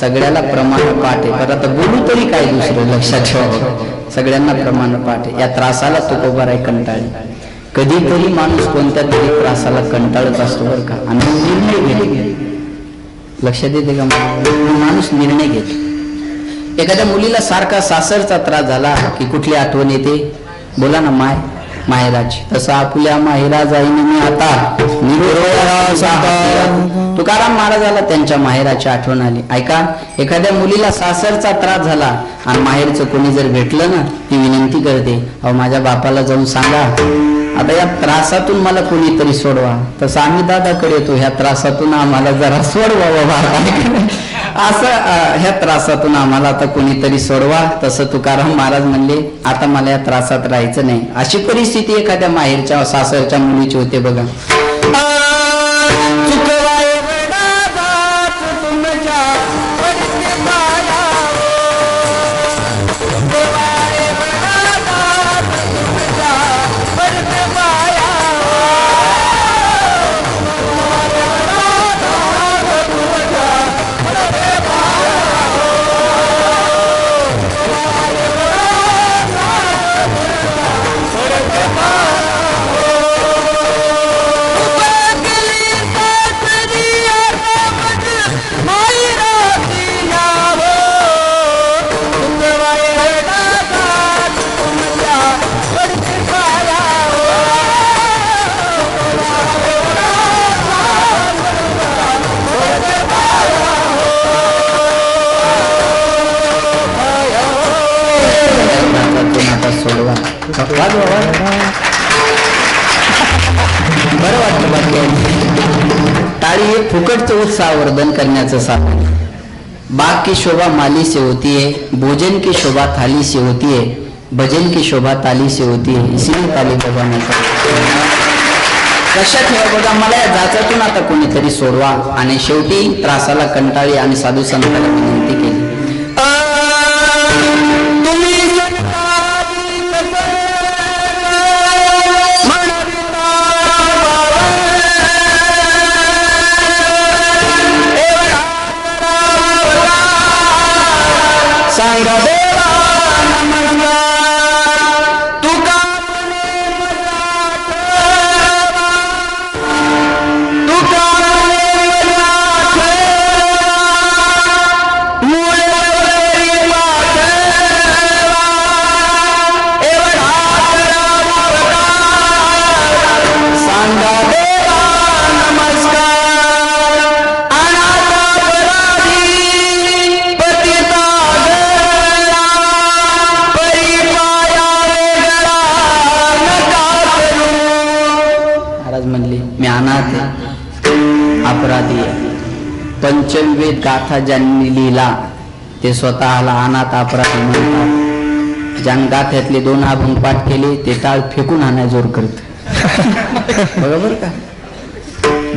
सगळ्याला प्रमाण पाठ. आहे परत आता बोलू तरी काय दुसरं? लक्षात ठेवा सगळ्यांना प्रमाण पाठ. आहे या त्रासाला तुकोबार आहे कंटाळी. कधीतरी माणूस कोणत्या तरी त्रासाला कंटाळत असतो बरं का? आणि निर्णय घेतो लक्षात येते का माणूस निर्णय घेतो. एखाद्या मुलीला सारखा सासरचा त्रास झाला की कुठली आठवण येते? बोला ना माय. माहेराची. तसं आपल्या माहेरा जाईन मी आता तुकाराम महाराजाला त्यांच्या माहेराची आठवण आली. ऐका एखाद्या मुलीला सासरचा त्रास झाला आणि माहेरचं कोणी जर भेटलं ना ती विनंती करते अहो माझ्या बापाला जाऊन सांगा. आता या त्रासातून मला कोणीतरी सोडवा. तसं आम्ही दादाकडे येतो. ह्या त्रासातून आम्हाला जरा सोडवा बाबा. असं ह्या त्रासातून आम्हाला आता कोणीतरी सोडवा. तसं तुकाराम महाराज म्हणले आता मला या त्रासात राहायचं नाही. अशी परिस्थिती एखाद्या माहेरच्या सासरच्या मुलीची होते बघा. फुकटचं करण्याचं साधन. बाग की शोभा माली से होती है भोजन की शोभा थाली से होती है भजन की शोभा ताली से होती है इसीलिए ताली बजावण्याचा लक्षात ठेवा बघा मला या जाचातून आता कोणीतरी सोडवा आणि शेवटी त्रासाला कंटाळी आणि साधू संतांना विनंती केली. सांगा गाथा ज्यांनी लिहिला ते स्वतःला अनाथ अपराधी म्हणतात. ज्यानं गाठ्यातले दोन अभंग पाठ केले ते टाळ फेकून आणाय जोर करत. बरोबर का?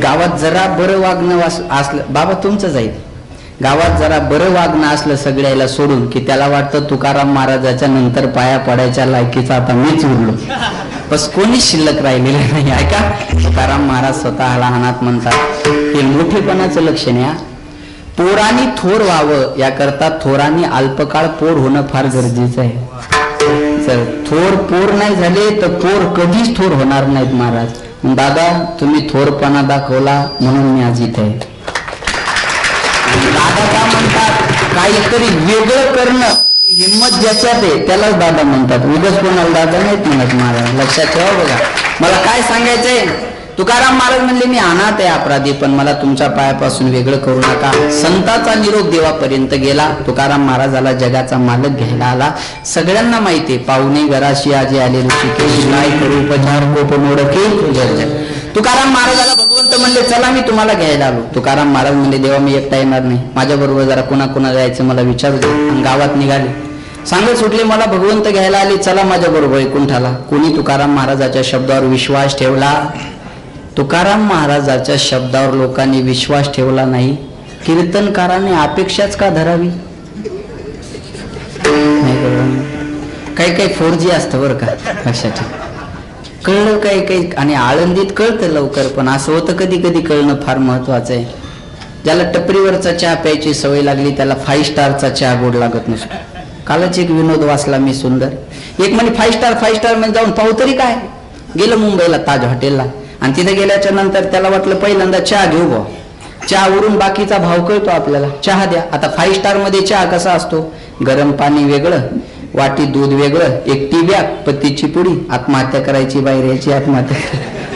गावात जरा बरं वागणं वास- असलं बाबा तुमचं जाईल गावात जरा बरं वागणं असलं सगळ्याला सोडून की त्याला वाटतं तुकाराम महाराजाच्या नंतर पाया पडायच्या लायकीचा आता मीच उरलो. बस कोणीच शिल्लक राहिलेलं नाही ऐका? तुकाराम महाराज स्वतःला हानात म्हणतात. हे मोठेपणाचं लक्षण आहे हा. पोरांनी थोर व्हावं याकरता थोरांनी अल्पकाळ पोर होणं फार गरजेचं आहे. सर थोर पोर नाही झाले तर पोर कधीच थोर होणार नाहीत महाराज. दादा तुम्ही थोरपणा दाखवला म्हणून मी आज इथे आहे. दादा का म्हणतात? काहीतरी वेगळं करणं. हिंमत ज्याच्यात आहे त्यालाच दादा म्हणतात. उगाच कोणाला दादा नाहीत म्हणत महाराज. लक्षात ठेवा बघा. मला काय सांगायचंय? तुकाराम महाराज म्हणले मी अनाथ आहे अपराधी पण मला तुमच्या पायापासून वेगळं करू नका. संताचा निरोप देवापर्यंत गेला. तुकाराम महाराजाला जगाचा मालक घ्यायला आला. सगळ्यांना माहितीये पाहुणे घराशी आजी आले ऋषिकेश काय करू उपचार गोप मोडके तुकाराम महाराजाला भगवंत म्हणले चला मी तुम्हाला घ्यायला आलो. तुकाराम महाराज म्हणले देवा मी एकटा येणार नाही. माझ्या बरोबर जरा कुणा कुणा जायचं मला विचारू दे. गावात निघाले. सांगत सुटले मला भगवंत घ्यायला आले. चला माझ्या बरोबर कुंठाला कोणी तुकाराम महाराजाच्या शब्दावर विश्वास ठेवला? तुकाराम महाराजाच्या शब्दावर लोकांनी विश्वास ठेवला नाही. कीर्तनकाराने अपेक्षाच का धरावी? काही काही फोर जी असतं बरं का लक्षात कळलं काही काही आणि आळंदीत कळतं लवकर पण असं होतं कधी कधी कळणं फार महत्वाचं आहे. ज्याला टपरीवरचा चहा प्यायची सवय लागली त्याला फाईव्ह स्टारचा चहा गोड लागत नसतो. कालच एक विनोद वाचला मी सुंदर. एक म्हणे फाईव्ह स्टार फाईव्ह स्टार म्हणजे जाऊन पाहू तरी काय? गेलं मुंबईला ताज हॉटेलला. आणि तिथे गेल्याच्यानंतर त्याला वाटलं पहिल्यांदा चहा घेऊ बा चहावरून बाकीचा भाव कळतो आपल्याला. चहा द्या. आता फाईव्ह स्टारमध्ये चहा कसा असतो? गरम पाणी वेगळं वाटी दूध वेगळं एक टी बॅग पत्तीची पुडी. आत्महत्या करायची बाहेर यायची आत्महत्या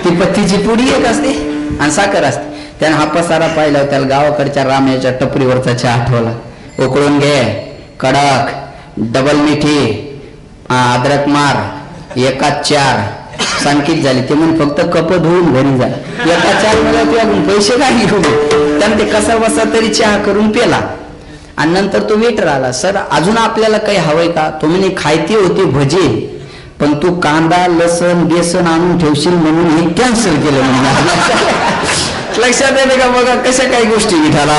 ती पत्तीची पुडी एक असते आणि साखर असते. त्यानं हा पसारा पाहिला त्याला गावाकडच्या रामयाच्या टपरीवरचा चहा आठवला उकळून घे. कडक डबल मिठी अद्रक मार एकाच चार. सांकित झाले. ते म्हणून फक्त कप धुवून घरी जा. एका चार मला तुझ्याकडून पैसे काय घेऊ त्यानं ते कसा बसा तरी चहा करून पेला. आणि नंतर तो वेटर आला सर अजून आपल्याला काही हवंय का? तो म्हणे खायती होती भजे पण तू कांदा लसण बेसन आणून ठेवशील म्हणून हे कॅन्सल केलं म्हणजे लक्षात येते का बघा कशा काही गोष्टी विठाला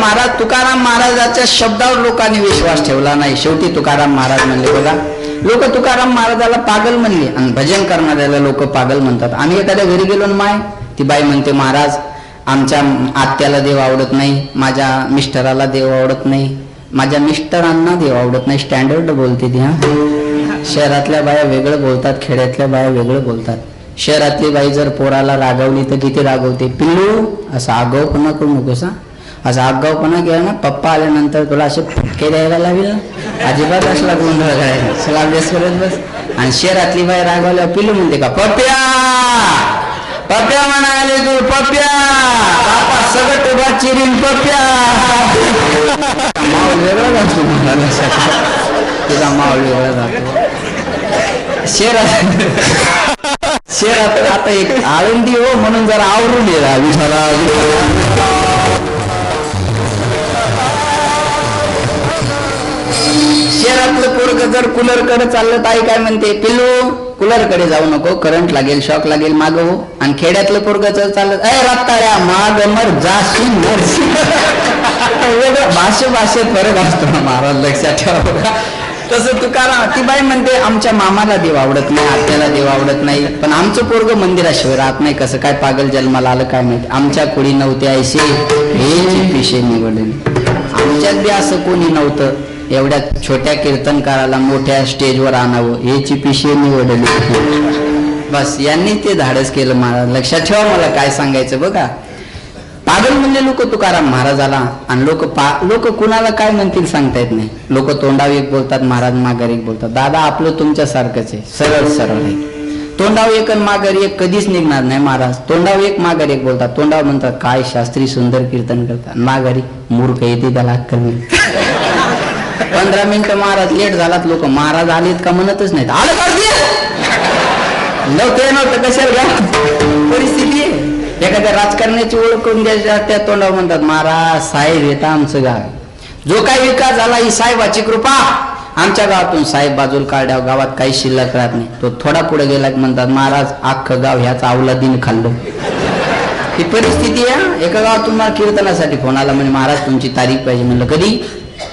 महाराज तुकाराम महाराजाच्या शब्दावर लोकांनी विश्वास ठेवला नाही. शेवटी तुकाराम महाराज म्हणले बघा लोक तुकाराम महाराजाला पागल म्हणले आणि भजन करणाऱ्याला लोक पागल म्हणतात. आम्ही एखाद्या घरी गेलो ना माय ती बाई म्हणते महाराज आमच्या आत्याला देव आवडत नाही माझ्या मिस्टराला देव आवडत नाही माझ्या मिस्टरांना देव आवडत नाही. स्टँडर्ड बोलते ती हा. शहरातल्या बाया वेगळं बोलतात खेड्यातल्या बाया वेगळं बोलतात. शहरातली बाई जर पोराला रागवली तर किती रागवते. पिल्लू असं आगाऊपणा करू नकोस हा. असं आगाऊपणा केला ना पप्पा आल्यानंतर तुला असे फुटके द्यायला लावेल ना? अजिबात असला गोंधळ करायला चला अभ्यास करत बस. आणि शहरातली बाई रागवल्या पिल्लू म्हणते का पप्या पप्या म्हणाले तू पप्या बापा सगळं टोबा चिरीन पप्या माऊल वेगळा असतो म्हणाला. तुझा माऊल वेगळा जातो. शहरात शहरात आता एक आळंदी हो म्हणून जरा आवरून ये विचारा घरातलं पोरग जर कूलरकडे चाललं तर आई काय म्हणते पिल्लू कूलरकडे जाऊ नको करंट लागेल शॉक लागेल माग हो. आणि खेड्यातलं पोरग जर चाललं अय रत्ताळ्या माग मर जाशी मरशी वेगळं भाषे भाषेत फरक असतो ना महाराज लक्षात ठेवा तसं तुकाराम ती बाई म्हणते आमच्या मामाला देव आवडत नाही आत्याला देव आवडत नाही. पण आमचं पोरग मंदिराशिवाय राहत नाही कसं काय पागल जन्माला आलं काय माहिती? आमच्या कुडी नव्हते ऐसे हे पिशे निवडले आमच्यात बी असं कोणी नव्हतं. एवढ्या छोट्या कीर्तनकाराला मोठ्या स्टेजवर आणावं याची पिशी निवडली बस यांनी ते धाडस केलं महाराज लक्षात ठेवा मला काय सांगायचं बघा. पागल म्हणजे लोक तुकाराम महाराजाला आणि लोक पा लोक कुणाला काय म्हणतील सांगता येत नाही. लोक तोंडाव एक बोलतात महाराज माघार एक बोलतात. दादा आपलं तुमच्यासारखंच आहे. सरळ सरळ आहे. तोंडाव एक आणि माघार एक कधीच निघणार नाही महाराज. तोंडाव एक माघार एक बोलतात. तोंडाव म्हणतात काय शास्त्री सुंदर कीर्तन करतात. माघारी मूर्ख येते त्याला कमी पंधरा मिनिटं महाराज लेट झालात लोक. महाराज आलेत का म्हणतच नाहीत. आलं का ते? नव्हते नव्हतं. कशाला परिस्थिती एखाद्या राजकारण्याची ओळख करून द्यायच्या त्या तोंडावर म्हणतात महाराज साहेब येतं आमचं गाव. जो काही विकास झाला ही साहेबाची कृपा. आमच्या गावातून साहेब बाजूला काढ्या गावात काही शिल्लक राहत नाही. तो थोडा पुढे गेला म्हणतात महाराज अख्खं गाव ह्याच अवलादीन खाल्लो. ही परिस्थिती आहे एका गावात तुम्हाला कीर्तनासाठी फोन आला म्हणजे महाराज तुमची तारीख पाहिजे. म्हणलं कधी?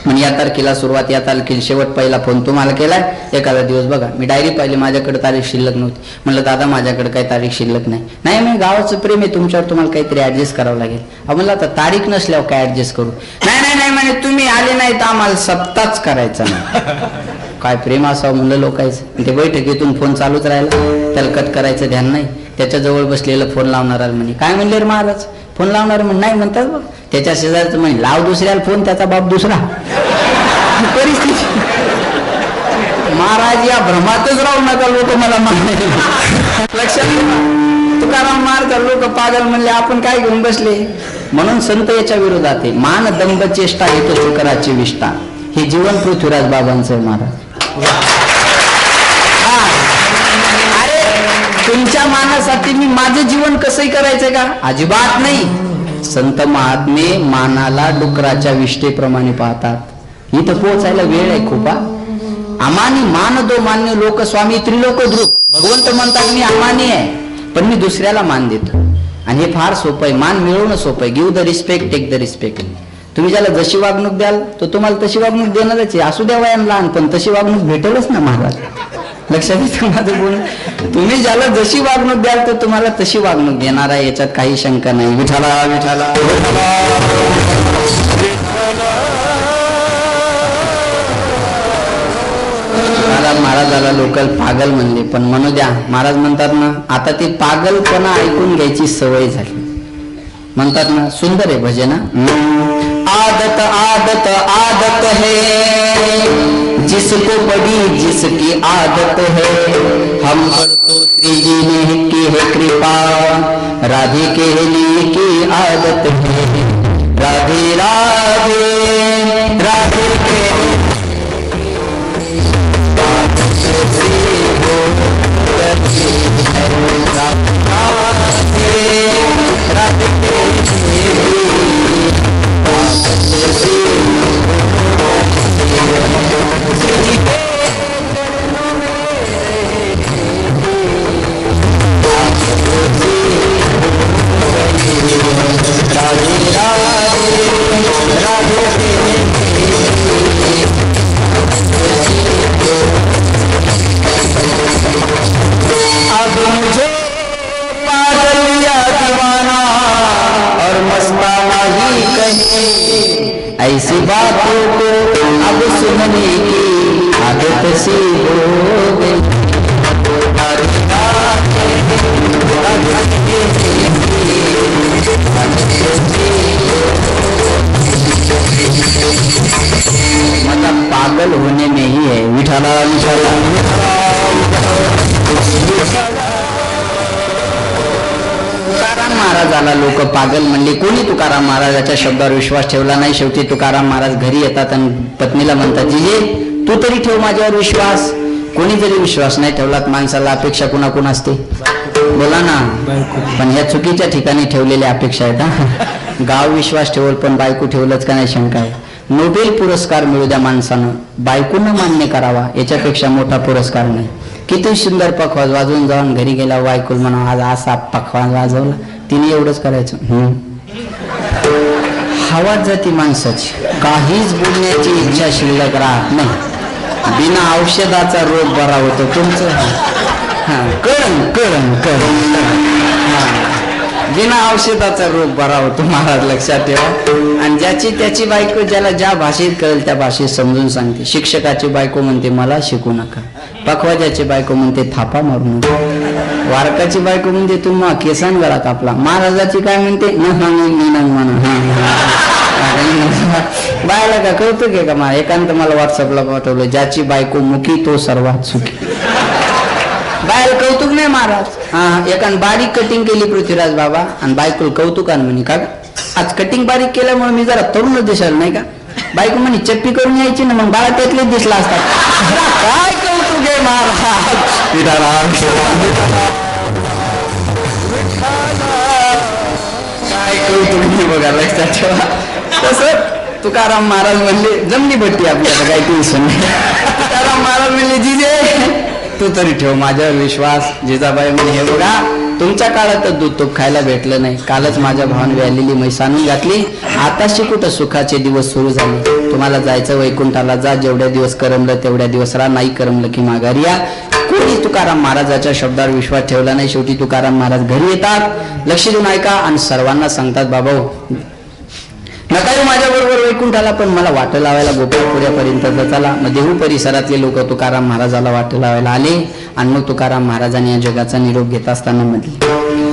म्हणजे या तारखेला सुरुवात या तारखेला शेवट पहिला फोन तुम्हाला केलाय. एखादा दिवस बघा. मी डायरी पाहिली माझ्याकडे तारीख शिल्लक नव्हती. म्हणलं दादा माझ्याकडे काही तारीख शिल्लक नाही. नाही मी गावाचं प्रेम आहे तुमच्यावर तुम्हाला काहीतरी ऍडजस्ट करावं लागेल. म्हणलं आता तारीख नसल्यावर काय ऍडजस्ट करू? नाही नाही नाही म्हणे तुम्ही आले नाही तर आम्हाला सप्ताच करायचा नाही. काय प्रेम असावं? म्हणलं लोकायचं ते बैठकीतून फोन चालूच राहिला. त्याला कट करायचं ध्यान नाही. त्याच्याजवळ बसलेलं फोन लावणार म्हणे. काय म्हणले रे महाराज? फोन लावणार म्हणे. नाही म्हणतात बघ. त्याच्या शेजारचं म्हणजे लाव दुसऱ्याला फोन त्याचा बाप दुसरा. परिस्थिती. महाराज या भ्रमातच राहू नका लोक मला मारले लक्षात तुकाराम तुकाराम महाराज लोक पागल म्हणले आपण काय घेऊन बसले? म्हणून संत याच्या विरोधात आहे. मान दंभ चेष्टा येतो शुकराची विष्ठा. हे जीवन पृथ्वीराज बाबांचं आहे महाराज. हा. अरे तुमच्या मानासाठी मी माझं जीवन कसंही करायचंय का? अजिबात नाही. संत महात्मे मानाला डुकराच्या विष्ठेप्रमाणे पाहतात. इथं पोहोचायला वेळ आहे खूप अमानी मान दो मान्य लोक स्वामी त्रिलोक ध्रुव भगवंत म्हणतात मी अमानी आहे पण मी दुसऱ्याला मान देतो. आणि हे फार सोपं आहे मान मिळवणं सोपं आहे. Give the respect take the respect तुम्ही ज्याला जशी वागणूक द्याल तो तुम्हाला तशी वागणूक देणारच आहे. असू द्या वयान लहान पण तशी वागणूक भेटेलच ना महाराज. लक्षात येतं माझं बोल तुम्ही ज्याला जशी वागणूक द्याल तर तुम्हाला तशी वागणूक देणार आहे. याच्यात काही शंका नाही. विठाला विठाला महाराज महाराजाला लोकल पागल म्हणले पण म्हणू द्या महाराज म्हणतात ना आता ते पागलपणा ऐकून घ्यायची सवय झाली. म्हणतात ना सुंदर आहे भजन आदत आदत आदत है। जिसको बड़ी जिसकी आदत है। हम पर तो श्री जी ने की है कृपा। राधे के लिए की आदत है। राधे राधे राधे के अब शब्दावर विश्वास ठेवला नाही. शेवटी तुकाराम महाराज घरी येतात आणि पत्नीला म्हणतात जिजे तू तरी ठेव माझ्यावर विश्वास. कोणी जरी विश्वास नाही ठेवला. माणसाला अपेक्षा कुणाकुण असते? बोला ना. पण ह्या चुकीच्या ठिकाणी ठेवलेल्या अपेक्षा आहेत हा. गाव विश्वास ठेवल पण बायको ठेवलंच का नाही शंका आहे? नोबेल पुरस्कार मिळू द्या माणसानं. बायकोनं मान्य करावा. याच्यापेक्षा मोठा पुरस्कार नाही. किती सुंदर पखवाज वाजवून जाऊन घरी गेला. बायकोल म्हणा आज असा पखवाज वाजवला. तिने एवढंच करायचं. खावात जाती माणसाची. काहीच बोलण्याची इच्छा शिल्लक राहत नाही. बिना औषधाचा रोग बरा होतो तुमचं. हा कळण कळण कळण बिना औषधाचा रोग बरा होतो महाराज लक्षात ठेवा. आणि ज्याची त्याची बायको ज्याला ज्या भाषेत कळेल त्या भाषेत समजून सांगते. शिक्षकाची बायको म्हणते मला शिकू नका. पखवाजाची बायको म्हणते थापा मारू नका. वारकाची बायको म्हणते तू मग केसान गळा कापला. महाराजाची काय म्हणते न हा बायला का कौतुक की का मला एकांत मला व्हॉट्सअपला पाठवलं ज्याची बायको मुकी तो सर्वात सुखी. बायल कौतुक नाही महाराज. हा एकान बारीक कटिंग केली पृथ्वीराज बाबा आणि बायकोल कौतुकान म्हणे का आज कटिंग बारीक केल्यामुळे मी जरा तरुणच दिसाल नाही का? बायको म्हणे चप्पी करून यायची ना मग बाळा त्यातलेच दिसला असतात काय कौतुक आहे महाराज? कौतुक तुम्ही बघा लक्षात ठेवा. तसं तुकाराम महाराज म्हणले जमली भट्टी आपल्याला काही टेन्शन नाही. तुकाराम महाराज म्हणले जिजे तू तरी ठेव माझ्यावर विश्वास. जिजाबाई म्हणे हे बघा तुमच्या काळात तर दूध तूप खायला भेटलं नाही. कालच माझ्या भावाने व्यालेली म्हैस आणून घातली. आताशी कुठं सुखाचे दिवस सुरू झाले? तुम्हाला जायचं वैकुंठाला जा. जेवढ्या दिवस करमलं तेवढ्या दिवस राहा. नाही करमलं की माघारी या. कोणी तुकाराम महाराजाच्या शब्दावर विश्वास ठेवला नाही. शेवटी तुकाराम महाराज घरी येतात. लक्ष देऊन ऐका आणि सर्वांना सांगतात बाबा नका येऊ माझ्या वैकुंठाला पण मला वाट लावायला गोपाळपुऱ्यापर्यंत चला. मग देहू परिसरातले लोक तुकाराम महाराजाला वाट लावायला आले आणि मग तुकाराम महाराजांनी या जगाचा निरोप घेत असताना म्हटले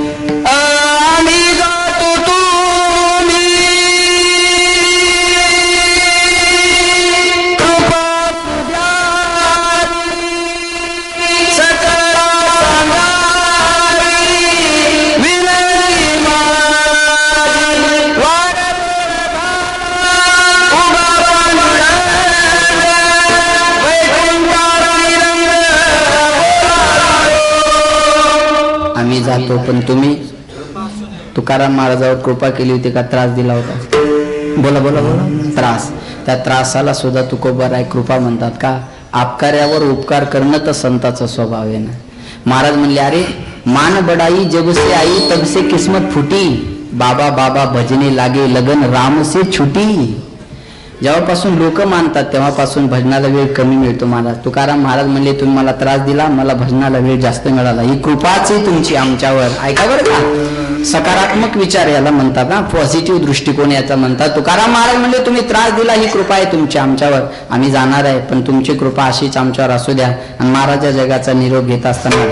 राहतो पण तुम्ही तुकाराम महाराजावर कृपा केली होती का? त्रास दिला होता. बोला बोला बोला. त्रास. त्या त्रासाला सुद्धा तुकोबा राय कृपा म्हणतात का? आपकार्यावर उपकार करणं तर संताचा स्वभाव आहे ना. महाराज म्हणले अरे मान बडाई जब आई तबसे किस्मत फुटी. बाबा बाबा भजने लागे लगन रामसे छुटी. जेव्हापासून लोक मानतात तेव्हापासून भजनाला वेळ कमी मिळतो महाराज तुकाराम महाराज म्हणले तुम्ही मला त्रास दिला मला भजनाला वेळ जास्त मिळाला. ही कृपाच आहे तुमची आमच्यावर. ऐका बरं का? सकारात्मक विचार याला म्हणतात ना पॉझिटिव्ह दृष्टिकोन याचा म्हणतात. तुकाराम महाराज म्हणले तुम्ही त्रास दिला ही कृपा आहे तुमची आमच्यावर. आम्ही जाणार आहे पण तुमची कृपा अशीच आमच्यावर असू द्या. आणि महाराजा जगाचा निरोप घेत असताना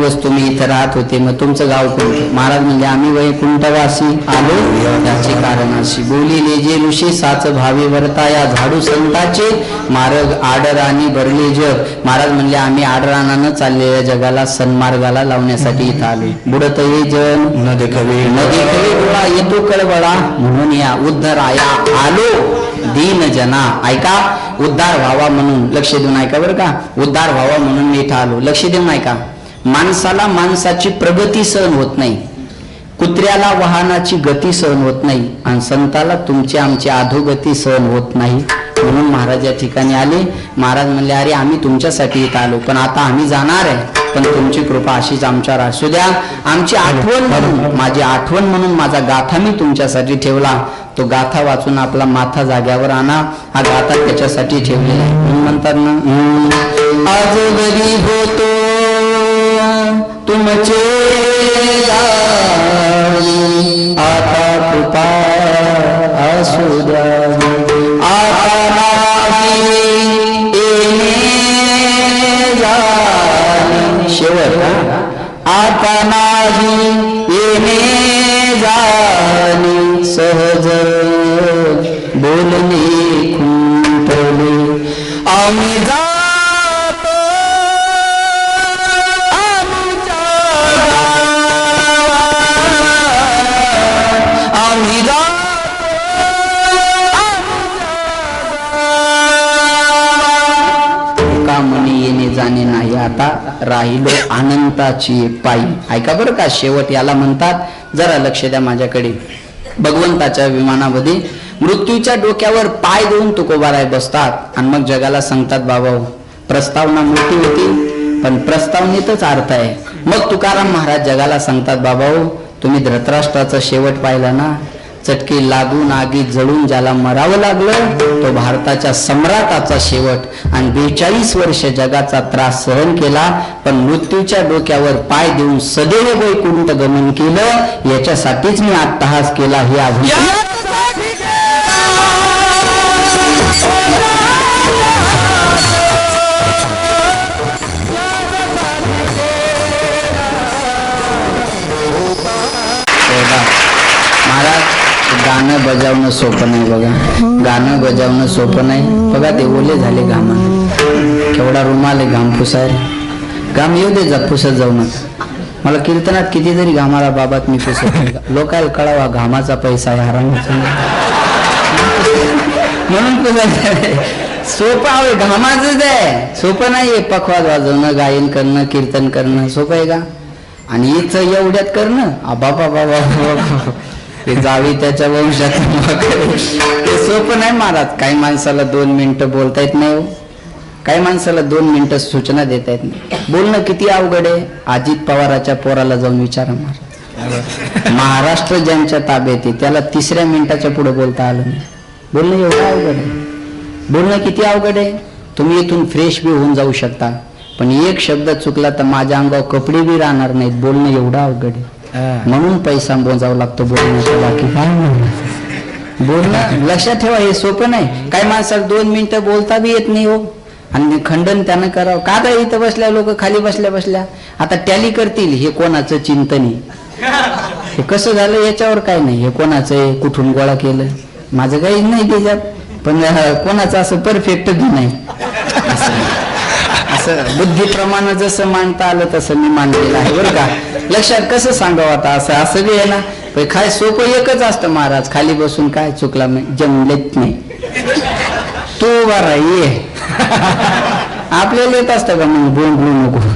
दिवस तुम्ही इथं राहत होते मग तुमचं गाव कोणतं? महाराज म्हणजे आम्ही वैकुंठवासी आलो. त्याचे कारण अशी बोलिले जे ऋषी साच भावी वर्ताया झाडू संताचे मार्ग आडराणी भरले जग. महाराज म्हणले आम्ही आडराणानं चाललेल्या जगाला सन्मार्गाला लावण्यासाठी इथं आलो. बुडत ये जन न देखवे न देखवे डोळा येतो कळवळा. म्हणून या उद्धराया आलो. दीन जना ऐका उद्धार व्हावा म्हणून. लक्ष देऊन ऐका बरं का? उद्धार व्हावा म्हणून मी इथं आलो. लक्ष देऊन ऐका. माणसाला माणसाची प्रगती सहन होत नाही. कुत्र्याला वाहनाची गती सहन होत नाही आणि संताला तुमची आमची अधोगती सहन होत नाही. म्हणून महाराज या ठिकाणी आले. महाराज म्हणले अरे आम्ही तुमच्यासाठी इथं आलो पण आता आम्ही जाणार आहे. पण तुमची कृपा अशीच आमच्यावर असू द्या. आमची आठवण म्हणून माझी आठवण म्हणून माझा गाथा मी तुमच्यासाठी ठेवला. तो गाथा वाचून आपला माथा जाग्यावर आणा. हा गाथा त्याच्यासाठी ठेवलेला आहे. म्हणून म्हणतात ना आज घरी होतो तुमचे आता कृपा असू द्या. आता नाही येणे जाणे. शेवट आता नाही येणे जाणे. सहज बोलणे खुंटले आम्ही जा भगवंताची पायी. ऐका बरं का शेवट याला म्हणतात जरा लक्ष द्या माझ्याकडे. भगवंताच्या विमानामध्ये मृत्यूच्या डोक्यावर पाय देऊन तुकोबाराय बसतात आणि मग जगाला सांगतात बाबा प्रस्तावना मोठी होती पण प्रस्तावनेतच अर्थ आहे. मग तुकाराम महाराज जगाला सांगतात बाबा तुम्ही धृतराष्ट्राचा शेवट पाहिला ना चटके लागून आगीत जळून ज्याला मरावं लागलं तो भारताच्या सम्राटाचा शेवट आणि बेचाळीस वर्ष जगाचा त्रास सहन केला पण मृत्यूच्या डोक्यावर पाय देऊन सदैव वैकुंठ गमन केलं याच्यासाठीच मी आत्ताहास केला हे आव्हान. गाणं बजावणं सोपं नाही बघा. गाणं बजावणं सोपं नाही. बघा ते ओले झाले घामाने केवढा रुमाल आहे घाम पुसायला घाम येऊ दे जा पुसत जाऊ नका मला कीर्तनात किती जरी घामाला बाबात मी पुसत लोकायला कळावा घामाचा पैसा आहे हरामाचा म्हणून पुसायचं सोपं आहे घामाचंच आहे. सोपं नाहीये पखवाज वाजवणं गायन करणं कीर्तन करणं. सोपं आहे का? आणि इथं एवढ्यात करणं? आबा बाबा बाबा. ते जावी त्याच्या वंशात ते सोपं नाही महाराज काही माणसाला दोन मिनिटं बोलता येत नाही हो. काही माणसाला दोन मिनिटं सूचना देता येत नाही. बोलणं किती अवघड आहे. अजित पवाराच्या पोराला जाऊन विचारा महाराज महाराष्ट्र ज्यांच्या ताब्यात आहे त्याला तिसऱ्या मिनिटाच्या पुढे बोलता आलं नाही. बोलणं एवढं अवघड आहे. बोलणं किती अवघड आहे. तुम्ही इथून फ्रेश बी होऊन जाऊ शकता. पण एक शब्द चुकला तर माझ्या अंगावर कपडे बी राहणार नाहीत. बोलणं एवढं अवघड आहे. म्हणून पैसा मोजावा लागतो बोलण्याचा बाकी काय बोलणं लक्षात ठेवा हे सोपं नाही. काही माणसाला दोन मिनिटं बोलता बी येत नाही हो. आणि खंडन त्यानं करावं. का काय इथं बसल्या लोक खाली बसल्या बसल्या? आता टॅली करतील हे कोणाचं चिंतन हे कसं झालं याच्यावर काय नाही. हे कोणाचं आहे? कुठून गोळा केलं? माझं काही नाही त्याच्यात. पण कोणाचं असं परफेक्ट नाही. असं बुद्धीप्रमाणे जसं मांडता आलं तसं मी मांडलेलं आहे. बरं का? लक्षात कसं सांगावं आता असं? असं बी आहे ना? काय सोपं एकच असतं महाराज. खाली बसून काय चुकला नाही जमलेत नाही. तू बरा ये. आपल्याला येत असतं का मग? बोल बोलू नको.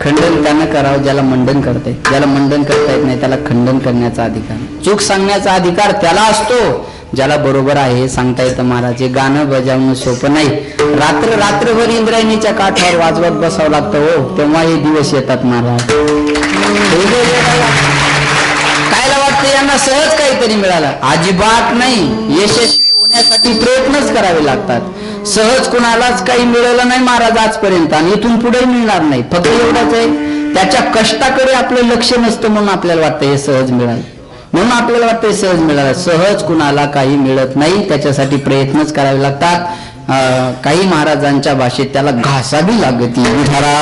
खंडन त्यानं करावं ज्याला मंडन करते ज्याला मंडन करता येत नाही त्याला खंडन करण्याचा अधिकार. चूक सांगण्याचा अधिकार त्याला असतो. ज्याला बरोबर आहे सांगता येतं महाराज. हे गाणं बजावणं सोपं नाही. रात्र रात्रभर इंद्रायणीच्या काठावर वाजवत बसावं लागतं हो. तेव्हा हे दिवस येतात महाराज. कायला वाटतं यांना सहज काहीतरी मिळालं? अजिबात नाही. यशस्वी होण्यासाठी प्रयत्नच करावे लागतात. सहज कुणालाच काही मिळालं नाही महाराज आजपर्यंत आणि इथून पुढे मिळणार नाही. फक्त एवढंच आहे. त्याच्या कष्टाकडे आपलं लक्ष नसतं म्हणून आपल्याला वाटतं हे सहज मिळालं. म्हणून आपल्याला वाटतंय सहज मिळालं. सहज कुणाला काही मिळत नाही त्याच्यासाठी प्रयत्नच करावे लागतात. काही महाराजांच्या भाषेत त्याला घासावी लागत. विठारा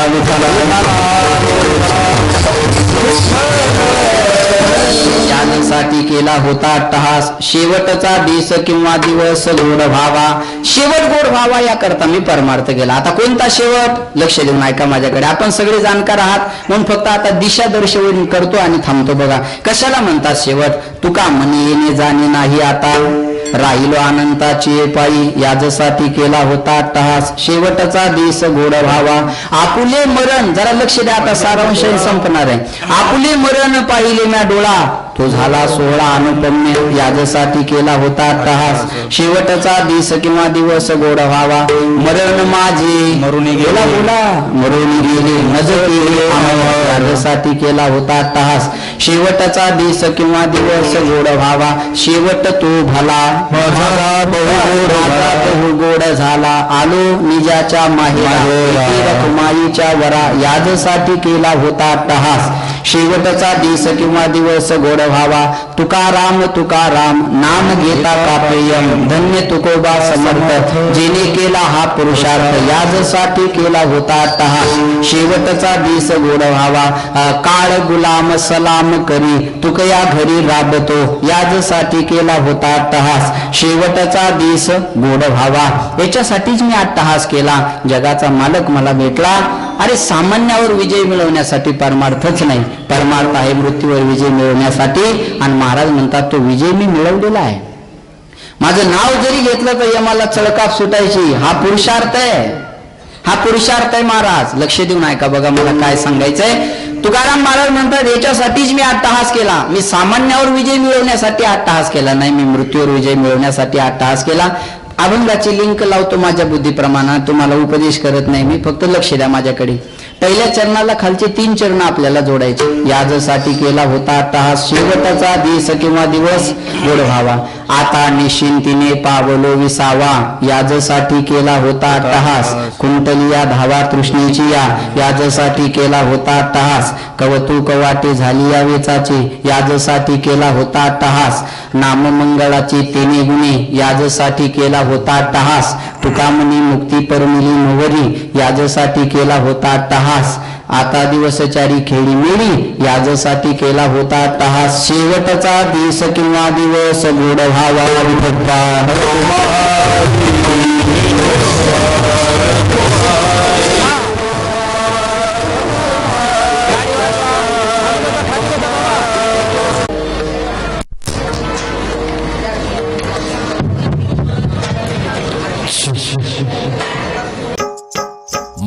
साठी केला होता अट्टहास शेवटचा दिस किंवा दिवस गोड व्हावा. शेवट गोड व्हावा याकरता मी परमार्थ केला. आता कोणता शेवट? लक्ष देऊन ऐका माझ्याकडे. आपण सगळे जाणकार आहात. म्हणून फक्त आता दिशा दर्शवून करतो आणि थांबतो बघा. कशाला म्हणतात शेवट? तुका म्हणे येणे जाणे नाही आता. राहिलो अनंताची पायी. याजसाठी केला होता अट्टहास शेवटचा दिस गोड व्हावा. आपुले मरण. जरा लक्ष द्या आता सारांश संपणार आहे. आपुले मरण पाहिले म्या डोळा. तो झाला सोहळा अनुपम्य. याजसाठी केला होता अट्टहास. शेवटचा दिस किंवा दिवस गोड व्हावा. मरण माझे. मरुनी गेला. बोला मरुनी गेले. नज याजसाठी केला होता अट्टहास. शेवटचा दिस किंवा दिवस गोड व्हावा. शेवट तो भला. बहु गोड झाला. आलो निजाच्या माहेरा. रखमाईच्या वरा. याजसाठी केला होता अट्टहास. शेवटचा दिस किंवा दिवस गोड व्हावा. तुकाराम तुकाराम नाम घेता कापेयम धन्य तुकोबा समर्थ. जेने केला हा पुरुषार्थ याजसाठी केला होता तहा. शेवटचा दिस गोड व्हावा. काळ गुलाम सलाम करी. तुकया घरी राबतो. याजसाठी केला होता तहास. शेवटचा दिस गोड व्हावा. याच्यासाठीच मी अट्टहास केला. जगाचा मालक मला भेटला. अरे सामान्यावर विजय मिळवण्यासाठी परमार्थच नाही. परमार्थ आहे मृत्यूवर विजय मिळवण्यासाठी. आणि महाराज म्हणतात तो विजय मी मिळवलेला आहे. माझं नाव जरी घेतलं तर यमाला चळकाप सुटायची. हा पुरुषार्थ आहे. हा पुरुषार्थ आहे महाराज. लक्ष देऊन ऐका बघा मला काय सांगायचंय. तुकाराम महाराज म्हणतात याच्यासाठीच मी अट्टहास केला. मी सामान्यावर विजय मिळवण्यासाठी अट्टहास केला नाही. मी मृत्यूवर विजय मिळवण्यासाठी अट्टहास केला. अभंगाची लिंक लावतो माझ्या बुद्धीप्रमाणात. तुम्हाला उपदेश करत नाही. मी फक्त लक्ष द्या माझ्याकडे. पहिल्या चरणाला खालचे तीन चरण आपल्याला जोडायचे. याजसाठी केला होता अट्टहास शेवटाचा दिस किंवा दिवस गोड व्हावा. आता निश्चिंतीने पावलो विसावा. याजसाठी केला होता अट्टहास कुंटलिया धावा तृष्णेची या. याजसाठी केला होता अट्टहास कवतू कवाटे झाली या वेचाची. याजसाठी केला होता अट्टहास नाममंगळाची तिने गुणे. याजसाठी केला होता अट्टहास तुकामनी मुक्ती परमिली नवरी याजसाठी केला होता टहास आता दिवसचारी खेळी मिळी याजसाठी केला होता अट्टहास शेवटचा दिवस किंवा दिवस गोड व्हावा विभक्ता